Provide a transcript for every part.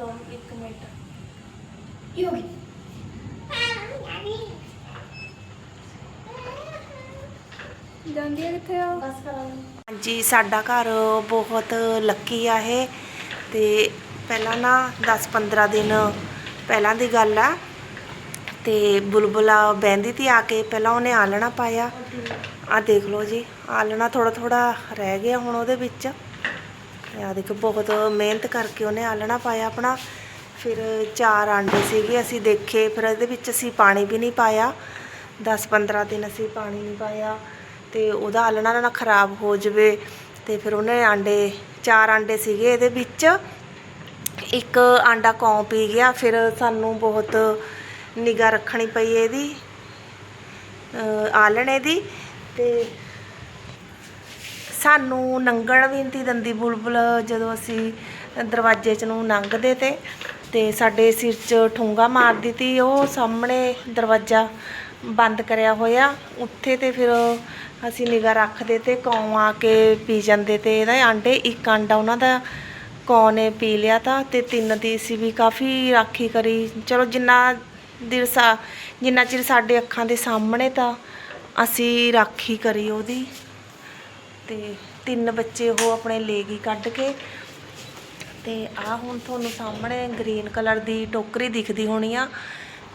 ਦੋ ਇੱਕ ਮਿੰਟ। ਕੀ ਹੋ ਗਈ? ਜਾਂਦੀ ਹੈ ਕਿੱਥੇ ਆ ਬਸ ਕਰਾਂ ਹਾਂਜੀ ਸਾਡਾ ਘਰ ਬਹੁਤ ਲੱਕੀ ਆ ਇਹ। ਤੇ ਪਹਿਲਾਂ ਨਾ 10-15 ਦਿਨ ਪਹਿਲਾਂ ਦੀ ਗੱਲ ਆ। ਤੇ ਬੁਲਬੁਲਾ ਬਹਿੰਦੀ ਤੀ ਆ ਕੇ ਪਹਿਲਾਂ ਉਹਨੇ ਆਲਣਾ ਪਾਇਆ। ਆ। ਦੇਖ ਲਓ ਜੀ ਆਲਣਾ ਥੋੜਾ ਥੋੜਾ ਰਹਿ ਗਿਆ ਹੁਣ ਉਹਦੇ ਵਿੱਚ। ਆ ਦੇਖੋ, ਬਹੁਤ ਮਿਹਨਤ ਕਰਕੇ ਉਹਨੇ ਆਲਣਾ ਪਾਇਆ ਆਪਣਾ। ਫਿਰ ਚਾਰ ਆਂਡੇ ਸੀਗੇ ਅਸੀਂ ਦੇਖੇ, ਫਿਰ ਇਹਦੇ ਵਿੱਚ ਅਸੀਂ ਪਾਣੀ ਵੀ ਨਹੀਂ ਪਾਇਆ। 10-15 ਦਿਨ ਅਸੀਂ ਪਾਣੀ ਨਹੀਂ ਪਾਇਆ ਤੇ ਉਹਦਾ ਆਲਣਾ ਨਾ ਖਰਾਬ ਹੋ ਜਵੇ। ਤੇ ਫਿਰ ਉਹਨੇ ਆਂਡੇ, ਚਾਰ ਆਂਡੇ ਸੀਗੇ ਇਹਦੇ ਵਿੱਚ। ਇੱਕ ਆਂਡਾ ਕੌਂ ਪੀ ਗਿਆ, ਫਿਰ ਸਾਨੂੰ ਬਹੁਤ ਨਿਗਾ ਰੱਖਣੀ ਪਈ ਇਹਦੀ, ਅਹ ਆਲਣੇ ਦੀ। ਤੇ ਸਾਨੂੰ ਨੰਗਣ ਵੀ ਨਹੀਂ ਤੀ ਦੰਦੀ ਬੁਲਬੁਲ, ਜਦੋਂ ਅਸੀਂ ਦਰਵਾਜ਼ੇ 'ਚ ਨੂੰ ਲੰਘਦੇ ਤੇ ਤੇ ਸਾਡੇ ਸਿਰ 'ਚ ਠੁੰਗਾ ਮਾਰਦੀ ਤੀ, ਉਹ ਸਾਹਮਣੇ ਦਰਵਾਜ਼ਾ ਬੰਦ ਕਰਿਆ ਹੋਇਆ, ਉੱਥੇ ਤੇ ਫਿਰ ਅਸੀਂ ਨਿਗਾ ਰੱਖਦੇ ਤੇ ਕੌਂ ਆ ਕੇ ਪੀ ਜਾਂਦੇ ਤੇ ਇਹਦਾ ਆਂਡੇ, ਇੱਕ ਆਂਡਾ ਉਹਨਾਂ ਦਾ ਕੌਂ ਨੇ ਪੀ ਲਿਆ ਤਾਂ, ਤੇ ਤਿੰਨ ਦੀ ਸੀ ਵੀ ਕਾਫੀ ਰਾਖੀ ਕਰੀ। ਚਲੋ ਜਿੰਨਾ ਦਿਨ ਸਾ, ਜਿੰਨਾ ਚਿਰ ਸਾਡੇ ਅੱਖਾਂ ਦੇ ਸਾਹਮਣੇ ਤਾਂ ਅਸੀਂ ਰਾਖੀ ਕਰੀ ਉਹਦੀ। ਤੇ ਤਿੰਨ ਬੱਚੇ ਉਹ ਆਪਣੇ ਲੈ ਗਈ ਕੱਢ ਕੇ ਤੇ ਆ ਹੁਣ ਤੁਹਾਨੂੰ ਸਾਹਮਣੇ ਗ੍ਰੀਨ ਕਲਰ ਦੀ ਟੋਕਰੀ ਦਿਖਦੀ ਹੋਣੀ ਆ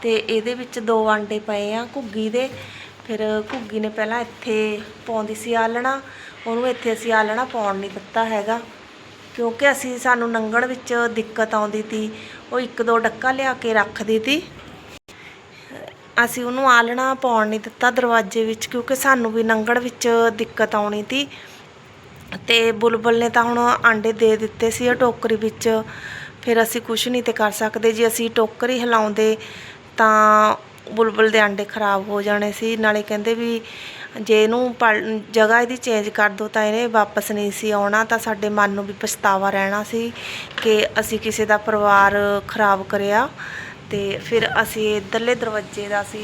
ਤੇ ਇਹਦੇ ਵਿੱਚ ਦੋ ਆਂਡੇ ਪਏ ਆ ਘੁੱਗੀ ਦੇ। ਫਿਰ ਘੁੱਗੀ ਨੇ ਪਹਿਲਾਂ ਇੱਥੇ ਪਾਉਂਦੀ ਸੀ ਆਲਣਾ, ਉਹਨੂੰ ਇੱਥੇ ਅਸੀਂ ਆਲਣਾ ਪਾਉਣ ਨਹੀਂ ਦਿੱਤਾ ਹੈਗਾ। ਕਿਉਂਕਿ ਅਸੀਂ ਸਾਨੂੰ ਨੰਗਣ ਵਿੱਚ ਦਿੱਕਤ ਆਉਂਦੀ ਤੀ, ਉਹ ਇੱਕ ਦੋ ਡੱਕਾ ਲਿਆ ਕੇ ਰੱਖਦੀ ਤੀ। ਅਸੀਂ ਉਹਨੂੰ ਆਲਣਾ ਪਾਉਣ ਨਹੀਂ ਦਿੱਤਾ ਦਰਵਾਜ਼ੇ ਵਿੱਚ, ਕਿਉਂਕਿ ਸਾਨੂੰ ਵੀ ਲੰਘਣ ਵਿੱਚ ਦਿੱਕਤ ਆਉਣੀ ਤੀ ਤੇ ਬੁਲਬੁਲ ਨੇ ਤਾਂ ਹੁਣ ਆਂਡੇ ਦੇ ਦਿੱਤੇ ਸੀ ਉਹ ਟੋਕਰੀ ਵਿੱਚ। ਫਿਰ ਅਸੀਂ ਕੁਝ ਨਹੀਂ ਤੇ ਕਰ ਸਕਦੇ। ਜੇ ਅਸੀਂ ਟੋਕਰੀ ਹਿਲਾਉਂਦੇ ਤਾਂ ਬੁਲਬੁਲ ਦੇ ਆਂਡੇ ਖਰਾਬ ਹੋ ਜਾਣੇ ਸੀ। ਨਾਲੇ ਕਹਿੰਦੇ ਵੀ ਜੇ ਇਹਨੂੰ ਪਲ- ਜਗ੍ਹਾ ਇਹਦੀ ਚੇਂਜ ਕਰ ਦੋ ਤਾਂ ਇਹਨੇ ਵਾਪਸ ਨਹੀਂ ਸੀ ਆਉਣਾ। ਤਾਂ ਸਾਡੇ ਮਨ ਨੂੰ ਵੀ ਪਛਤਾਵਾ ਰਹਿਣਾ ਸੀ ਕਿ ਅਸੀਂ ਕਿਸੇ ਦਾ ਪਰਿਵਾਰ ਖਰਾਬ ਕਰਿਆ। ਤੇ ਫਿਰ ਅਸੀਂ ਇਧਰਲੇ ਦਰਵਾਜ਼ੇ ਦਾ ਅਸੀਂ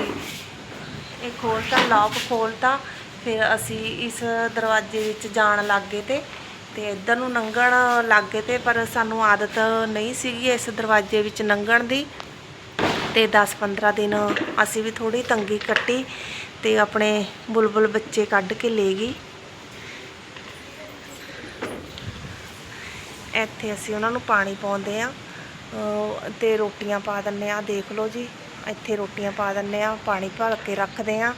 ਇਹ ਖੋਲਤਾ ਲੌਕ ਖੋਲਤਾ, ਫਿਰ ਅਸੀਂ ਇਸ ਦਰਵਾਜ਼ੇ ਵਿੱਚ ਜਾਣ ਲੱਗੇ ਤੇ ਤੇ ਇੱਧਰ ਨੂੰ ਲੰਘਣ ਲੱਗੇ ਤੇ, ਪਰ ਸਾਨੂੰ ਆਦਤ ਨਹੀਂ ਸੀਗੀ ਇਸ ਦਰਵਾਜ਼ੇ ਵਿੱਚ ਲੰਘਣ ਦੀ। ਤੇ 10-15 ਦਿਨ ਅਸੀਂ ਵੀ ਥੋੜੀ ਤੰਗੀ ਕੱਟੀ ਤੇ ਆਪਣੇ ਬੁਲਬੁਲ ਬੱਚੇ ਕੱਢ ਕੇ ਲੈ ਗਈ। ਇੱਥੇ ਅਸੀਂ ਉਹਨਾਂ ਨੂੰ ਪਾਣੀ ਪਾਉਂਦੇ ਆ ਤੇ ਰੋਟੀਆਂ ਪਾ ਦਿੰਨੇ ਆ ਦੇਖ ਲਓ ਜੀ। ਇੱਥੇ ਰੋਟੀਆਂ ਪਾ ਦਿੰਨੇ ਆ ਪਾਣੀ ਭਰ ਕੇ ਰੱਖਦੇ ਆ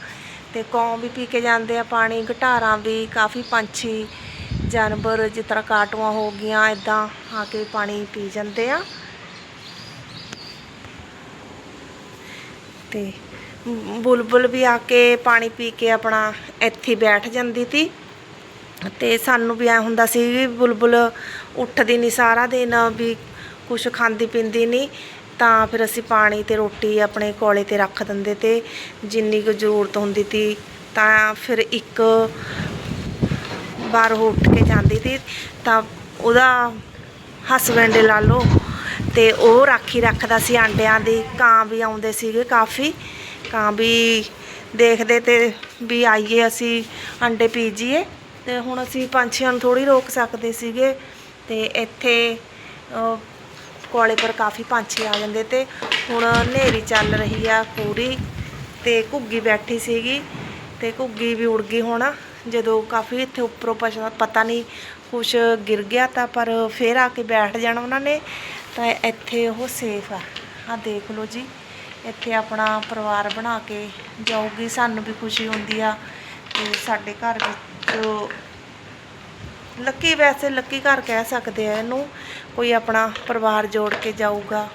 ਤੇ ਕੌਂ ਵੀ ਪੀ ਕੇ ਜਾਂਦੇ ਆ ਪਾਣੀ। ਘਟਾਰਾਂ ਵੀ ਕਾਫੀ ਪੰਛੀ, ਜਾਨਵਰ ਜਿਸ ਤਰ੍ਹਾਂ ਕਾਟੂਆਂ ਹੋ ਗਈਆਂ, ਇਦਾਂ ਆ ਕੇ ਪਾਣੀ ਪੀ ਜਾਂਦੇ ਆ। ਤੇ ਬੁਲਬੁਲ ਵੀ ਆ ਕੇ ਪਾਣੀ ਪੀ ਕੇ ਆਪਣਾ ਇੱਥੇ ਬੈਠ ਜਾਂਦੀ ਤੀ। ਤੇ ਸਾਨੂੰ ਵੀ ਐ ਹੁੰਦਾ ਸੀ ਵੀ ਬੁਲਬੁਲ ਉੱਠਦੀ ਨਹੀਂ ਸਾਰਾ ਦਿਨ, ਵੀ ਕੁਛ ਖਾਂਦੀ ਪੀਂਦੀ ਨਹੀਂ, ਤਾਂ ਫਿਰ ਅਸੀਂ ਪਾਣੀ ਤੇ ਰੋਟੀ ਆਪਣੇ ਕੋਲੇ ਤੇ ਰੱਖ ਦਿੰਦੇ ਤੇ ਜਿੰਨੀ ਕੁ ਜ਼ਰੂਰਤ ਹੁੰਦੀ ਤੀ, ਤਾਂ ਫਿਰ ਇੱਕ ਵਾਰ ਉਹ ਉੱਠ ਕੇ ਜਾਂਦੀ ਤੀ, ਤਾਂ ਉਹਦਾ ਹਸਬੈਂਡ ਲਾ ਲਓ ਤੇ ਉਹ ਰਾਖੀ ਰੱਖਦਾ ਸੀ ਆਂਡਿਆਂ ਦੀ, ਕਾਂ ਵੀ ਆਉਂਦੇ ਸੀਗੇ ਕਾਫੀ, ਕਾਂ ਵੀ ਦੇਖਦੇ ਤੇ ਵੀ ਆਈਏ ਅਸੀਂ ਅੰਡੇ ਪੀਜੀਏ ਤੇ ਹੁਣ ਅਸੀਂ ਪੰਛੀਆਂ ਨੂੰ ਥੋੜੀ ਰੋਕ ਸਕਦੇ ਸੀਗੇ, ਤੇ ਇੱਥੇ ਕੋਲੇ ਪਰ ਕਾਫੀ ਪੰਛੀ ਆ ਜਾਂਦੇ ਤੇ ਹੁਣ ਹਨੇਰੀ ਚੱਲ ਰਹੀ ਆ ਪੂਰੀ ਤੇ ਘੁੱਗੀ ਬੈਠੀ ਸੀਗੀ ਤੇ ਘੁੱਗੀ ਵੀ ਉੜ ਗਈ ਹੁਣ। ਜਦੋਂ ਕਾਫੀ ਇੱਥੇ ਉੱਪਰੋਂ ਪਛ- ਪਤਾ ਨਹੀਂ ਕੁਛ ਗਿਰ ਗਿਆ ਤਾਂ ਪਰ ਫੇਰ ਆ ਕੇ ਬੈਠ ਜਾਣਾ ਉਹਨਾਂ ਨੇ। ਤਾਂ ਇੱਥੇ ਉਹ ਸੇਫ ਆ। ਆ ਦੇਖ ਲਓ ਜੀ, ਇੱਥੇ ਆਪਣਾ ਪਰਿਵਾਰ ਬਣਾ ਕੇ ਜਾਊਗੀ, ਸਾਨੂੰ ਵੀ ਖੁਸ਼ੀ ਹੁੰਦੀ ਆ ਤੇ ਸਾਡੇ ਘਰ ਵਿੱਚ ਲੱਕੀ ਵੈਸੇ ਲੱਕੀ ਘਰ ਕਹਿ ਸਕਦੇ ਆ ਇਹਨੂੰ, ਕੋਈ ਆਪਣਾ ਪਰਿਵਾਰ ਜੋੜ ਕੇ ਜਾਊਗਾ।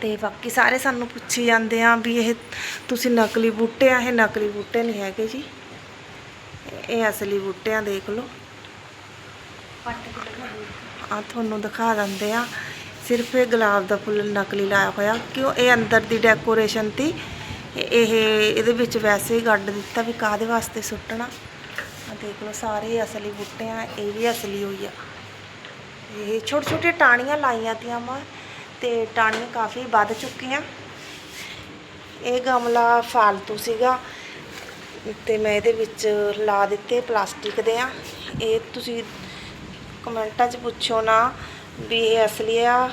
ਤੇ ਬਾਕੀ ਸਾਰੇ ਸਾਨੂੰ ਪੁੱਛੀ ਜਾਂਦੇ ਆ ਵੀ ਇਹ ਤੁਸੀਂ ਨਕਲੀ ਬੂਟੇ ਆ, ਇਹ ਨਕਲੀ ਬੂਟੇ ਨਹੀਂ ਹੈਗੇ ਜੀ। ਇਹ ਅਸਲੀ ਬੂਟੇ ਆ, ਦੇਖ ਲਓ। ਪੱਟ ਆ ਤੁਹਾਨੂੰ ਦਿਖਾ ਦਿੰਦੇ ਆ। ਸਿਰਫ ਇਹ ਗੁਲਾਬ ਦਾ ਫੁੱਲ ਨਕਲੀ ਲਾਇਆ ਹੋਇਆ, ਕਿਉਂ ਇਹ ਅੰਦਰ ਦੀ ਡੈਕੋਰੇਸ਼ਨ ਤੀ? ਇਹ ਇਹਦੇ ਵਿੱਚ ਵੈਸੇ ਹੀ ਗੱਡ ਦਿੱਤਾ ਵੀ ਕਾਦੇ ਵਾਸਤੇ ਸੁੱਟਣਾ? ਦੇਖ ਲਓ ਸਾਰੇ ਅਸਲੀ ਬੂਟੇ ਆ, ਇਹ ਵੀ ਅਸਲੀ ਹੋਈ ਆ। ਇਹ ਛੋਟੇ ਛੋਟੇ ਟਾਣੀਆਂ ਲਾਈਆਂ ਤੀਆਂ ਮੈਂ ਤੇ ਟਾਣੀਆਂ ਕਾਫੀ ਵੱਧ ਚੁੱਕੀਆਂ। ਇਹ ਗਮਲਾ ਫਾਲਤੂ ਸੀਗਾ ਤੇ ਮੈਂ ਇਹਦੇ ਵਿੱਚ ਲਾ ਦਿੱਤੇ ਪਲਾਸਟਿਕ ਦੇ ਆ। ਇਹ ਤੁਸੀਂ ਕਮੈਂਟਾਂ 'ਚ ਪੁੱਛੋ ਨਾ ਵੀ ਇਹ ਅਸਲੀ ਆ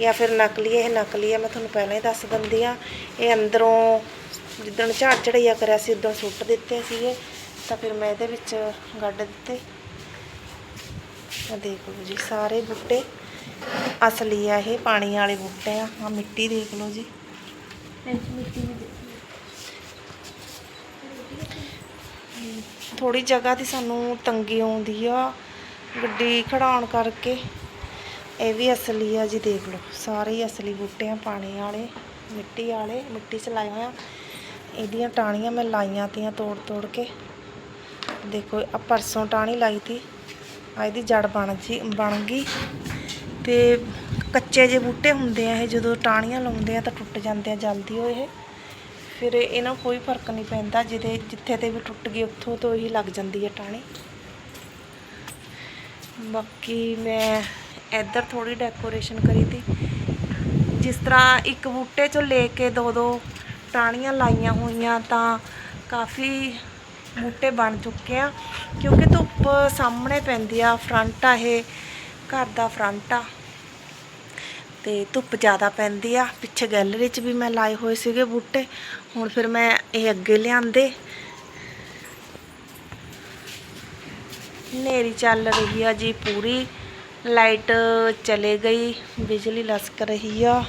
ਜਾਂ ਫਿਰ ਨਕਲੀ, ਇਹ ਨਕਲੀ ਆ, ਮੈਂ ਤੁਹਾਨੂੰ ਪਹਿਲਾਂ ਹੀ ਦੱਸ ਦਿੰਦੀ ਆ। ਇਹ ਅੰਦਰੋਂ ਜਿੱਦਣ ਝਾੜ ਚੜਈਆ ਕਰਿਆ ਸੀ, ਉਦੋਂ ਸੁੱਟ ਦਿੱਤੇ ਸੀਗੇ। ਤਾਂ ਫਿਰ ਮੈਂ ਇਹਦੇ ਵਿੱਚ ਗੱਡ ਦਿੱਤੇ। ਆ ਦੇਖ ਲਓ ਜੀ, ਸਾਰੇ ਬੂਟੇ। ਅਸਲੀ ਆ ਇਹ, ਪਾਣੀ ਵਾਲੇ ਬੂਟੇ ਆ। ਆ ਮਿੱਟੀ ਦੇਖ ਲਓ ਜੀ। ਮਿੱਟੀ ਵੀ ਥੋੜੀ ਜਗ੍ਹਾ ਦੀ ਸਾਨੂੰ ਤੰਗੀ ਆਉਂਦੀ ਆ ਗੱਡੀ ਖੜਾਉਣ ਕਰਕੇ। ਇਹ ਵੀ ਅਸਲੀ ਆ ਜੀ, ਦੇਖ ਲਓ। ਸਾਰੇ ਹੀ ਅਸਲੀ ਬੂਟੇ ਆ, ਪਾਣੀ ਵਾਲੇ, ਮਿੱਟੀ ਵਾਲੇ। ਮਿੱਟੀ 'ਚ ਲਾਏ ਹੋਇਆ ਇਹਦੀਆਂ ਟਾਹਣੀਆਂ ਮੈਂ ਲਾਈਆਂ ਤੀਆਂ ਤੋੜ ਤੋੜ ਕੇ। ਦੇਖੋ, ਆ ਪਰਸੋਂ ਟਾਹਣੀ ਲਾਈ ਤੀ। ਆ ਇਹਦੀ ਜੜ ਬਣ ਜੀ, ਬਣ ਗਈ। ਤੇ ਕੱਚੇ ਜੇ ਬੂਟੇ ਹੁੰਦੇ ਆ ਇਹ, ਜਦੋਂ ਟਾਹਣੀਆਂ ਲਾਉਂਦੇ ਆ ਤਾਂ ਟੁੱਟ ਜਾਂਦੇ ਆ, ਜਲਦੀ ਉਹ ਇਹ। ਫਿਰ ਇਹਨਾਂ ਕੋਈ ਫ਼ਰਕ ਨਹੀਂ ਪੈਂਦਾ, ਜਿਹਦੇ, ਜਿੱਥੇ ਤੇ ਵੀ ਟੁੱਟ ਗਈ, ਉੱਥੋਂ ਤੋਂ ਹੀ ਲੱਗ ਜਾਂਦੀ ਹੈ ਟਾਹਣੀ। ਬਾਕੀ ਮੈਂ ਇੱਧਰ ਥੋੜੀ ਡੈਕੋਰੇਸ਼ਨ ਕਰੀ ਤੀ। ਜਿਸ ਤਰ੍ਹਾਂ ਇੱਕ ਬੂਟੇ ਚੋਂ ਲੈ ਕੇ ਦੋ ਦੋ ਟਾਹਣੀਆਂ ਲਾਈਆਂ ਹੋਈਆਂ ਤਾਂ ਕਾਫੀ ਬੂਟੇ ਬਣ ਚੁੱਕੇ ਆ, ਕਿਉਂਕਿ ਧੁੱਪ ਸਾਹਮਣੇ ਪੈਂਦੀ ਆ ਫਰੰਟ ਆ ਇਹ, ਘਰ ਦਾ ਫਰੰਟ ਆ। ਤੇ ਧੁੱਪ ਜ਼ਿਆਦਾ ਪੈਂਦੀ ਆ, ਪਿੱਛੇ ਗੈਲਰੀ 'ਚ ਵੀ ਮੈਂ ਲਾਏ ਹੋਏ ਸੀਗੇ ਬੂਟੇ, ਹੁਣ ਫਿਰ ਮੈਂ ਇਹ ਅੱਗੇ ਲਿਆਂਦੇ। ਹਨੇਰੀ ਚੱਲ ਰਹੀ ਆ ਜੀ ਪੂਰੀ, ਲਾਈਟ ਚਲੇ ਗਈ, ਬਿਜਲੀ ਲਸਕ ਰਹੀ ਆ।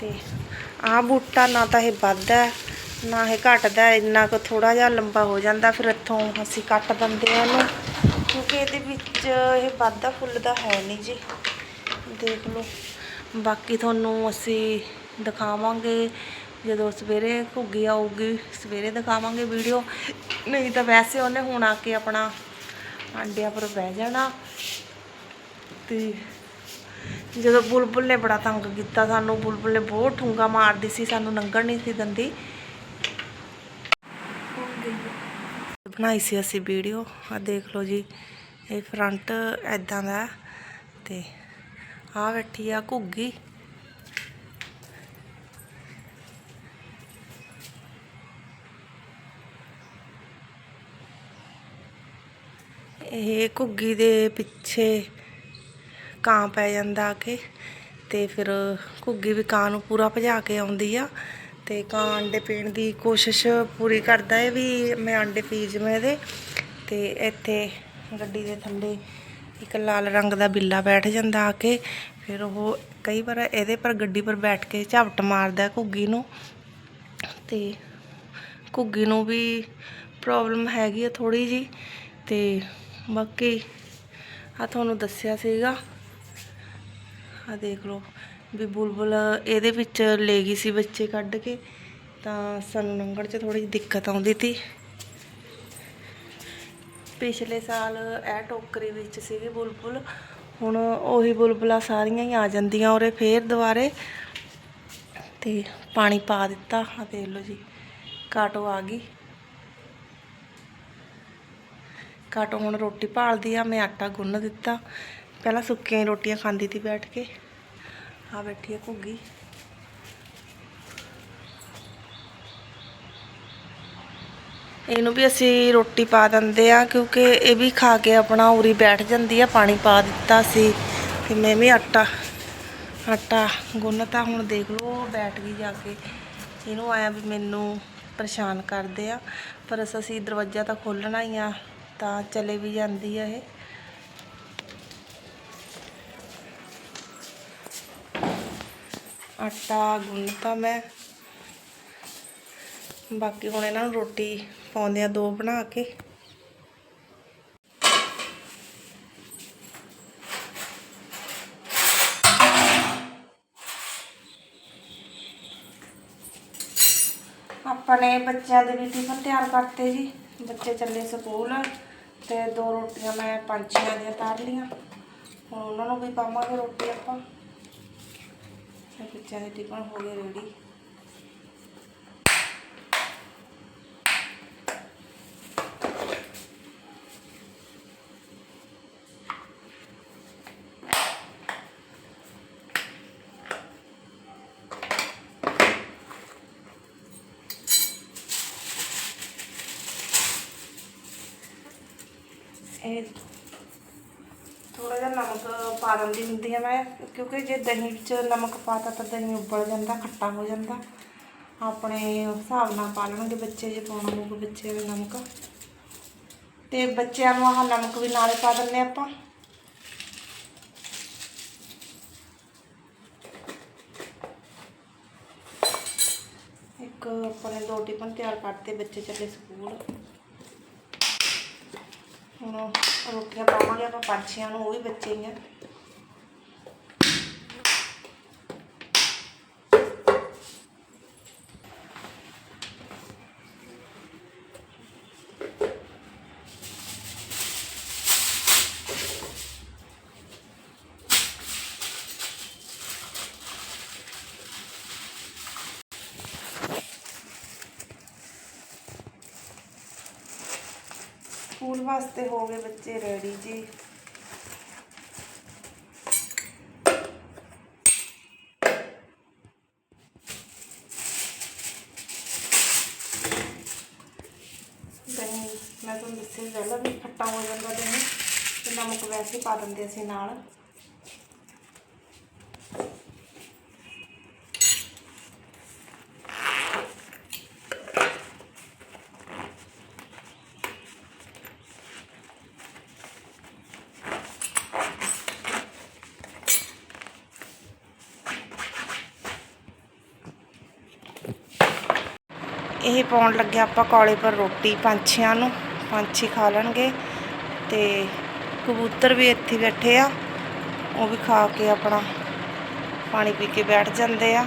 ਤੇ ਆ ਬੂਟਾ ਨਾ ਤਾਂ ਇਹ ਵੱਧਦਾ, ਨਾ ਇਹ ਘਟਦਾ, ਇੰਨਾ ਕੁ ਥੋੜਾ ਜਿਹਾ ਲੰਬਾ ਹੋ ਜਾਂਦਾ, ਫਿਰ ਇੱਥੋਂ ਅਸੀਂ ਕੱਟ ਦਿੰਦੇ ਆ ਇਹਨੂੰ, ਕਿਉਂਕਿ ਇਹਦੇ ਵਿੱਚ ਇਹ ਵੱਧਦਾ ਫੁੱਲਦਾ ਹੈ ਨਹੀਂ ਜੀ। ਦੇਖ ਲਓ। ਬਾਕੀ ਤੁਹਾਨੂੰ ਅਸੀਂ ਦਿਖਾਵਾਂਗੇ, ਜਦੋਂ ਸਵੇਰੇ ਘੁੱਗੀ ਆਊਗੀ, ਸਵੇਰੇ ਦਿਖਾਵਾਂਗੇ ਵੀਡੀਓ। ਨਹੀਂ ਤਾਂ ਵੈਸੇ ਉਹਨੇ ਹੁਣ ਆ ਕੇ ਆਪਣਾ ਆਂਡਿਆਂ ਪਰ ਬਹਿ ਜਾਣਾ ਤੇ ਜਦੋਂ ਬੁਲਬੁਲ ਨੇ ਬੜਾ ਤੰਗ ਕੀਤਾ ਸਾਨੂੰ, ਬੁਲਬੁਲ ਨੇ ਬਹੁਤ ਠੁੰਗਾ ਮਾਰਦੀ ਸੀ, ਸਾਨੂੰ ਲੰਘਣ ਨਹੀਂ ਸੀ ਦਿੰਦੀ। ਬਣਾਈ ਸੀ ਅਸੀਂ ਵੀਡੀਓ ਆ ਦੇਖ ਲਓ ਜੀ, ਇਹ ਫਰੰਟ ਐਦਾਂ ਦਾ ਤੇ ਆ ਬੈਠੀ ਆ ਘੁੱਗੀ। ਇਹ ਘੁੱਗੀ ਦੇ ਪਿੱਛੇ ਕਾਂ ਪੈ ਜਾਂਦਾ ਆ ਕੇ ਤੇ ਫਿਰ ਘੁੱਗੀ ਵੀ ਕਾਂ ਨੂੰ ਪੂਰਾ ਭਜਾ ਕੇ ਆਉਂਦੀ ਆ ਤੇ ਕਾਂ ਅੰਡੇ ਪੀਣ ਦੀ ਕੋਸ਼ਿਸ਼ ਪੂਰੀ ਕਰਦਾ ਹੈ ਵੀ ਮੈਂ ਅੰਡੇ ਪੀ ਜਵੇਂ ਇਹਦੇ ਤੇ ਇੱਥੇ ਗੱਡੀ ਦੇ ਥੱਲੇ ਇੱਕ ਲਾਲ ਰੰਗ ਦਾ ਬਿੱਲਾ ਬੈਠ ਜਾਂਦਾ ਆ ਕੇ ਫਿਰ ਉਹ ਕਈ ਵਾਰ ਇਹਦੇ ਪਰ ਗੱਡੀ ਪਰ ਬੈਠ ਕੇ ਝਪਟ ਮਾਰਦਾ ਘੁੱਗੀ ਨੂੰ ਤੇ ਘੁੱਗੀ ਨੂੰ ਵੀ ਪ੍ਰੋਬਲਮ ਹੈਗੀ ਆ ਥੋੜੀ ਜੀ ਤੇ ਬਾਕੀ ਆ ਤੁਹਾਨੂੰ ਦੱਸਿਆ ਸੀਗਾ ਆ ਦੇਖ ਲਓ, ਵੀ ਬੁਲਬੁਲ ਇਹਦੇ ਵਿੱਚ ਲੈ ਗਈ ਸੀ ਬੱਚੇ ਕੱਢ ਕੇ, ਤਾਂ ਸਾਨੂੰ ਲੰਘਣ 'ਚ ਥੋੜੀ ਦਿੱਕਤ ਆਉਂਦੀ ਸੀ ਪਿਛਲੇ ਸਾਲ ਇਹ ਟੋਕਰੀ ਵਿੱਚ ਸੀਗੀ ਬੁਲਬੁਲ, ਹੁਣ ਉਹੀ ਬੁਲਬੁਲਾਂ ਸਾਰੀਆਂ ਹੀ ਆ ਜਾਂਦੀਆਂ ਉਰੇ ਫੇਰ ਦੁਬਾਰੇ। ਤੇ ਪਾਣੀ ਪਾ ਦਿੱਤਾ ਆ ਦੇਖ ਲਓ ਜੀ, ਕਾਟੋ ਆ ਗਈ। ਕਾਟੋ ਹੁਣ ਰੋਟੀ ਭਾਲਦੀ ਆ, ਮੈਂ ਆਟਾ ਗੁੰਨ ਦਿੱਤਾ। ਪਹਿਲਾਂ ਸੁੱਕੀਆਂ ਰੋਟੀਆਂ ਖਾਂਦੀ ਸੀ ਬੈਠ ਕੇ। ਆ ਬੈਠੀ ਆ ਘੁੱਗੀ। ਇਹਨੂੰ ਵੀ ਅਸੀਂ ਰੋਟੀ ਪਾ ਦਿੰਦੇ ਆ ਕਿਉਂਕਿ ਇਹ ਵੀ ਖਾ ਕੇ ਆਪਣਾ ਉਰੀ ਬੈਠ ਜਾਂਦੀ ਆ, ਪਾਣੀ ਪਾ ਦਿੱਤਾ ਸੀ ਤੇ ਮੈਂ ਵੀ ਆਟਾ ਆਟਾ ਗੁੰਨਤਾ। ਹੁਣ ਦੇਖ ਲਓ ਬੈਠ ਗਈ ਜਾ ਕੇ। ਇਹਨੂੰ ਆਇਆ ਵੀ ਮੈਨੂੰ ਪਰੇਸ਼ਾਨ ਕਰਦੇ ਆ, ਪਰ ਅਸੀਂ ਦਰਵਾਜ਼ਾ ਤਾਂ ਖੋਲਣਾ ਹੀ ਆ, ਤਾਂ ਚਲੇ ਵੀ ਜਾਂਦੀ ਆ ਇਹ। ਆਟਾ ਗੁੰਨਤਾ ਮੈਂ। ਬਾਕੀ ਹੁਣ ਇਹਨਾਂ ਨੂੰ ਰੋਟੀ ਪਾਉਂਦੇ ਆ ਦੋ ਬਣਾ ਕੇ। ਆਪਣੇ ਬੱਚਿਆਂ ਦੇ ਵੀ ਟਿਫਨ ਤਿਆਰ ਕਰਤੇ ਜੀ। ਬੱਚੇ ਚੱਲੇ ਸਕੂਲ ਤੇ ਦੋ ਰੋਟੀਆਂ ਮੈਂ ਪੰਛੀਆਂ ਦੀਆਂ ਤਾਰ ਲੀਆਂ ਹੁਣ ਉਹਨਾਂ ਨੂੰ ਵੀ ਪਾਵਾਂਗੇ ਰੋਟੀ ਆਪਾਂ। ਤੇ ਬੱਚਿਆਂ ਦੇ ਟਿਫਨ ਹੋ ਗਏ ਰੈਡੀ ਇਹ ਥੋੜਾ ਜਿਹਾ ਨਮਕ ਪਾ ਦਿੰਦੀ ਹੁੰਦੀ ਆ ਮੈਂ, ਕਿਉਂਕਿ ਜੇ ਦਹੀਂ ਵਿੱਚ ਨਮਕ ਪਾਤਾ ਤਾਂ ਦਹੀਂ ਉਬਲ ਜਾਂਦਾ, ਖੱਟਾ ਹੋ ਜਾਂਦਾ। ਆਪਣੇ ਹਿਸਾਬ ਨਾਲ ਪਾ ਲੈਣਗੇ ਬੱਚੇ, ਜੇ ਪਾਉਣਾ ਹੋਊਗਾ ਬੱਚਿਆਂ ਨੂੰ ਨਮਕ। ਤੇ ਬੱਚਿਆਂ ਨੂੰ ਆਹ ਨਮਕ ਵੀ ਨਾਲੇ ਪਾ ਦਿੰਨੇ ਆਪਾਂ। ਇੱਕ ਆਪਣੇ ਦੋ ਟਿਫਨ ਤਿਆਰ ਕਰਤੇ ਬੱਚੇ ਚੱਲੇ ਸਕੂਲ। ਹੁਣ ਰੋਟੀਆਂ ਪਾਵਾਂਗੇ ਆਪਾਂ ਪੰਛੀਆਂ ਨੂੰ ਉਹ ਵੀ ਬੱਚੇ ਹੀ ਆ ਸਕੂਲ ਵਾਸਤੇ ਹੋ ਗਏ ਬੱਚੇ ਰੈਡੀ ਜੀ। ਦਹੀਂ, ਮੈਂ ਤੁਹਾਨੂੰ ਦੱਸਿਆ ਪਹਿਲਾਂ ਵੀ ਖੱਟਾ ਹੋ ਜਾਂਦਾ ਦਹੀਂ, ਤੇ ਨਮਕ ਵੈਸੇ ਪਾ ਦਿੰਦੇ ਅਸੀਂ ਨਾਲ। ਇਹ ਪਾਉਣ ਲੱਗਿਆ ਆਪਾਂ ਕੌਲੇ ਪਰ ਰੋਟੀ, ਪੰਛੀਆਂ ਨੂੰ। ਪੰਛੀ ਖਾ ਲੈਣਗੇ ਤੇ ਕਬੂਤਰ ਵੀ ਇੱਥੇ ਬੈਠੇ ਆ। ਉਹ ਵੀ ਖਾ ਕੇ ਆਪਣਾ ਪਾਣੀ ਪੀ ਕੇ ਬੈਠ ਜਾਂਦੇ ਆ।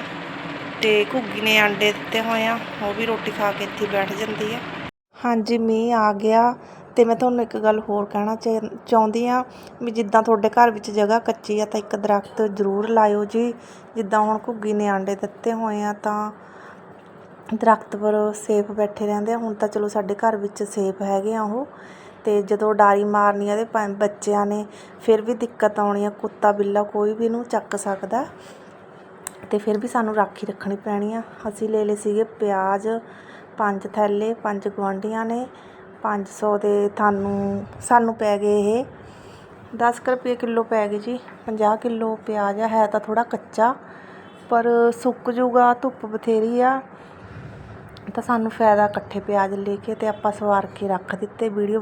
ਤੇ ਘੁੱਗੀ ਨੇ ਆਂਡੇ ਦਿੱਤੇ ਹੋਏ ਆ। ਉਹ ਵੀ ਰੋਟੀ ਖਾ ਕੇ ਇੱਥੇ ਬੈਠ ਜਾਂਦੀ ਆ। ਹਾਂਜੀ, ਮੀਂਹ ਆ ਗਿਆ ਤੇ ਮੈਂ ਤੁਹਾਨੂੰ ਇੱਕ ਗੱਲ ਹੋਰ ਕਹਿਣਾ ਚਾਹ- ਚਾਹੁੰਦੀ ਆ ਵੀ ਜਿੱਦਾਂ ਤੁਹਾਡੇ ਘਰ ਵਿੱਚ ਜਗ੍ਹਾ ਕੱਚੀ ਆ ਤਾਂ ਇੱਕ ਦਰਖਤ ਜ਼ਰੂਰ ਲਾਇਓ ਜੀ। ਜਿੱਦਾਂ ਹੁਣ ਘੁੱਗੀ ਨੇ ਆਂਡੇ ਦਿੱਤੇ ਹੋਏ ਆ ਤਾਂ ਦਰੱਖਤ ਪਰ ਸੇਫ ਬੈਠੇ ਰਹਿੰਦੇ ਆ। ਹੁਣ ਤਾਂ ਚਲੋ ਸਾਡੇ ਘਰ ਵਿੱਚ ਸੇਫ ਹੈਗੇ ਆ ਉਹ। ਅਤੇ ਜਦੋਂ ਡਾਰੀ ਮਾਰਨੀ ਆ ਇਹਦੇ ਪ- ਬੱਚਿਆਂ ਨੇ ਫਿਰ ਵੀ ਦਿੱਕਤ ਆਉਣੀ ਆ, ਕੁੱਤਾ, ਬਿੱਲਾ ਕੋਈ ਵੀ ਇਹਨੂੰ ਚੱਕ ਸਕਦਾ। ਅਤੇ ਫਿਰ ਵੀ ਸਾਨੂੰ ਰਾਖੀ ਰੱਖਣੀ ਪੈਣੀ ਆ। ਅਸੀਂ ਲੈ ਲਏ ਸੀਗੇ ਪਿਆਜ਼, ਪੰਜ ਥੈਲੇ, ਪੰਜ ਗੁਆਂਢੀਆਂ ਨੇ 500 ਦੇ ਤੁਹਾਨੂੰ, ਸਾਨੂੰ ਪੈ ਗਏ ਇਹ। 10 ਕੁ ਰੁਪਏ ਕਿਲੋ ਪੈ ਗਏ ਜੀ। 50 ਕਿਲੋ ਪਿਆਜ਼ ਆ, ਹੈ ਤਾਂ ਥੋੜ੍ਹਾ ਕੱਚਾ, ਪਰ ਸੁੱਕ ਜੂਗਾ, ਧੁੱਪ ਬਥੇਰੀ ਆ। ਤਾਂ ਸਾਨੂੰ ਫਾਇਦਾ ਇਕੱਠੇ ਪਿਆਜ਼ ਲੈ ਕੇ ਅਤੇ ਆਪਾਂ ਸਵਾਰ ਕੇ ਰੱਖ ਦਿੱਤੇ। ਵੀਡੀਓ